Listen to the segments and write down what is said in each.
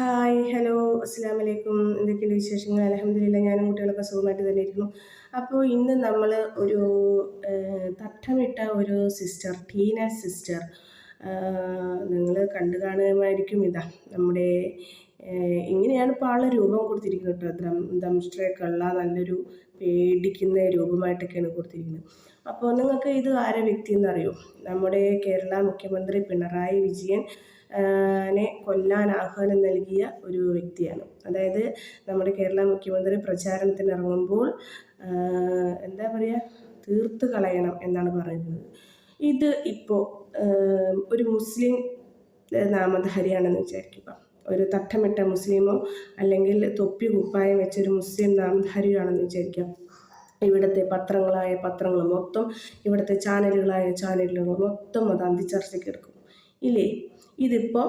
Hi hello അസ്സാം വലൈക്കും എന്തൊക്കെയുണ്ട് വിശേഷങ്ങൾ? അലഹമ്മദില്ല ഞാനും കുട്ടികളൊക്കെ സുഖമായിട്ട് തന്നെ ഇരിക്കുന്നു. അപ്പോൾ ഇന്ന് നമ്മൾ ഒരു തട്ടമിട്ട ഒരു സിസ്റ്റർ ടീന സിസ്റ്റർ നിങ്ങൾ കണ്ടു കാണുമായിരിക്കും ഇതാ. നമ്മുടെ ഇങ്ങനെയാണ് ഇപ്പോൾ ആളെ രൂപം കൊടുത്തിരിക്കുന്നത് കേട്ടോ. ദംഷ്ട്രയൊക്കെയുള്ള നല്ലൊരു പേടിക്കുന്ന രൂപമായിട്ടൊക്കെയാണ് കൊടുത്തിരിക്കുന്നത്. അപ്പോൾ നിങ്ങൾക്ക് ഇത് ആരെ വ്യക്തി എന്നറിയോ? നമ്മുടെ കേരള മുഖ്യമന്ത്രി പിണറായി വിജയൻ കൊല്ലാൻ ആഹ്വാനം നൽകിയ ഒരു വ്യക്തിയാണ്. അതായത് നമ്മുടെ കേരള മുഖ്യമന്ത്രി പ്രചാരണത്തിന് ഇറങ്ങുമ്പോൾ എന്താ പറയുക തീർത്ത് കളയണം എന്നാണ് പറയുന്നത്. ഇത് ഇപ്പോൾ ഒരു മുസ്ലിം നാമധാരിയാണെന്ന് വിചാരിക്കുക. ഒരു തട്ടമിട്ട മുസ്ലിമോ അല്ലെങ്കിൽ തൊപ്പി കുപ്പായം വെച്ചൊരു മുസ്ലിം നാമധാരിയാണെന്ന് വിചാരിക്കാം. ഇവിടുത്തെ പത്രങ്ങളായ പത്രങ്ങൾ മൊത്തം ഇവിടുത്തെ ചാനലുകളായ ചാനലുകൾ മൊത്തം അത് അന്തിച്ചർച്ചയ്ക്ക് എടുക്കും. ഇല്ലേ? ഇതിപ്പോൾ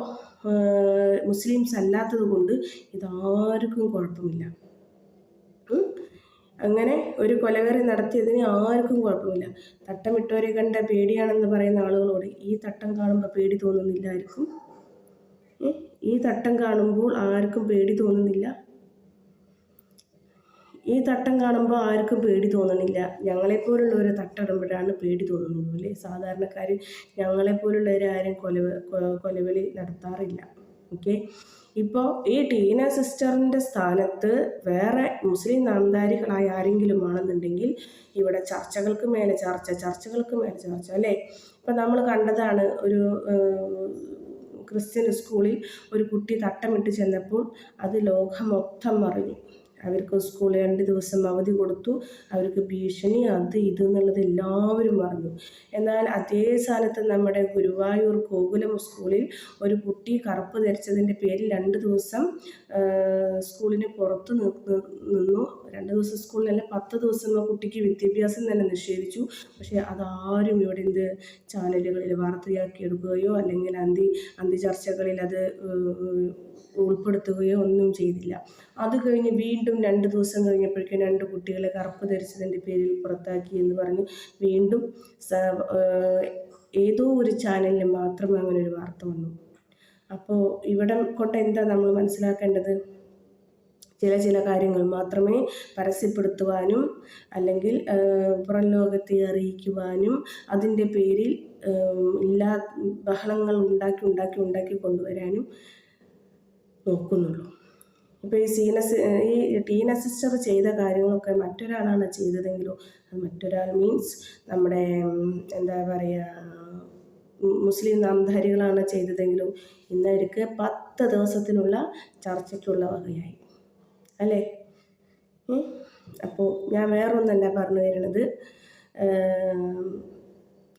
മുസ്ലിംസ് അല്ലാത്തത് കൊണ്ട് ഇതാർക്കും കുഴപ്പമില്ല. അങ്ങനെ ഒരു കൊലകറി നടത്തിയതിന് ആർക്കും കുഴപ്പമില്ല. തട്ടമിട്ടവരെ കണ്ട പേടിയാണെന്ന് പറയുന്ന ആളുകളോട് ഈ തട്ടം കാണുമ്പോൾ പേടി തോന്നുന്നില്ല ആർക്കും ഈ തട്ടം കാണുമ്പോൾ ആർക്കും പേടി തോന്നുന്നില്ല. ഈ തട്ടം കാണുമ്പോൾ ആർക്കും പേടി തോന്നണില്ല. ഞങ്ങളെപ്പോലുള്ളവരെ തട്ടിടുമ്പോഴാണ് പേടി തോന്നുന്നത് അല്ലേ? സാധാരണക്കാർ ഞങ്ങളെപ്പോലുള്ളവരാരും കൊല കൊലവിളി നടത്താറില്ല. ഓക്കെ? ഇപ്പോൾ ഈ ടീന സിസ്റ്ററിന്റെ സ്ഥാനത്ത് വേറെ മുസ്ലിം നാമധാരികളായ ആരെങ്കിലും ആണെന്നുണ്ടെങ്കിൽ ഇവിടെ ചർച്ചകൾക്ക് മേലെ ചർച്ച ചർച്ചകൾക്ക് മേലെ ചർച്ച അല്ലേ? ഇപ്പം നമ്മൾ കണ്ടതാണ് ഒരു ക്രിസ്ത്യൻ സ്കൂളിൽ ഒരു കുട്ടി തട്ടമിട്ട് ചെന്നപ്പോൾ അത് ലോകം മൊത്തം മറിഞ്ഞു. അവർക്ക് സ്കൂളിൽ രണ്ട് ദിവസം അവധി കൊടുത്തു. അവർക്ക് ഭീഷണി അത് ഇത് എന്നുള്ളത് എല്ലാവരും പറഞ്ഞു എന്നാൽ അതേ സ്ഥാനത്ത് നമ്മുടെ ഗുരുവായൂർ ഗോകുലം സ്കൂളിൽ ഒരു കുട്ടി കറുപ്പ് ധരിച്ചതിന്റെ പേരിൽ രണ്ട് ദിവസം സ്കൂളിന് പുറത്ത് നിന്നു. രണ്ട് ദിവസം സ്കൂളിലല്ല പത്ത് ദിവസം ആ കുട്ടിക്ക് വിദ്യാഭ്യാസം തന്നെ നിഷേധിച്ചു. പക്ഷേ അതാരും ഇവിടെ എന്ത് ചാനലുകളിൽ വാർത്തയാക്കി എടുക്കുകയോ അല്ലെങ്കിൽ അന്തി അന്തി ചർച്ചകളിൽ അത് ഉൾപ്പെടുത്തുകയോ ഒന്നും ചെയ്തില്ല. അത് കഴിഞ്ഞ് വീണ്ടും രണ്ട് ദിവസം കഴിഞ്ഞപ്പോഴേക്കും രണ്ട് കുട്ടികളെ കറുപ്പ് ധരിച്ചതിന്റെ പേരിൽ പുറത്താക്കി എന്ന് പറഞ്ഞ് വീണ്ടും ഏതോ ഒരു ചാനലിൽ മാത്രം അങ്ങനെ ഒരു വാർത്ത വന്നു. അപ്പോൾ ഇവിടെ കൊണ്ട് എന്താ നമ്മൾ മനസ്സിലാക്കേണ്ടത്? ചില ചില കാര്യങ്ങൾ മാത്രമേ പരസ്യപ്പെടുത്തുവാനും അല്ലെങ്കിൽ പുറം ലോകത്തെ അറിയിക്കുവാനും അതിന്റെ പേരിൽ ഇല്ലാ ബഹളങ്ങൾ ഉണ്ടാക്കി ഉണ്ടാക്കി ഉണ്ടാക്കി കൊണ്ടുവരാനും നോക്കുന്നുള്ളൂ. ഇപ്പോൾ ഈ സീനസ് ഈ ടീന സിസ്റ്റർ ചെയ്ത കാര്യങ്ങളൊക്കെ മറ്റൊരാളാണ് ചെയ്തതെങ്കിലോ മറ്റൊരാൾ മീൻസ് നമ്മുടെ എന്താ പറയുക മുസ്ലിം നാമധാരികളാണ് ചെയ്തതെങ്കിലും ഇന്നവർക്ക് പത്ത് ദിവസത്തിനുള്ള ചർച്ചയ്ക്കുള്ള വകയായി. അല്ലേ? അപ്പോൾ ഞാൻ വേറൊന്നല്ല പറഞ്ഞു തരുന്നത്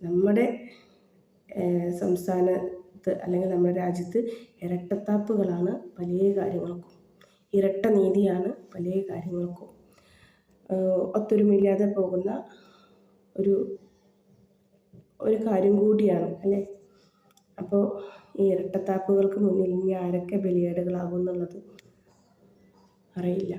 നമ്മുടെ സംസ്ഥാനത്ത് അല്ലെങ്കിൽ നമ്മുടെ രാജ്യത്ത് ഇരട്ടത്താപ്പുകളാണ് പല കാര്യങ്ങൾക്കും ഇരട്ട നീതിയാണ് പല കാര്യങ്ങൾക്കും. ഒത്തൊരുമില്ലാതെ പോകുന്ന ഒരു ഒരു കാര്യം കൂടിയാണ് അല്ലേ? അപ്പോൾ ഈ ഇരട്ടത്താപ്പുകൾക്ക് മുന്നിൽ ഇനി ആരൊക്കെ ബലിയാടുകളാകും എന്നുള്ളത് അറിയില്ല.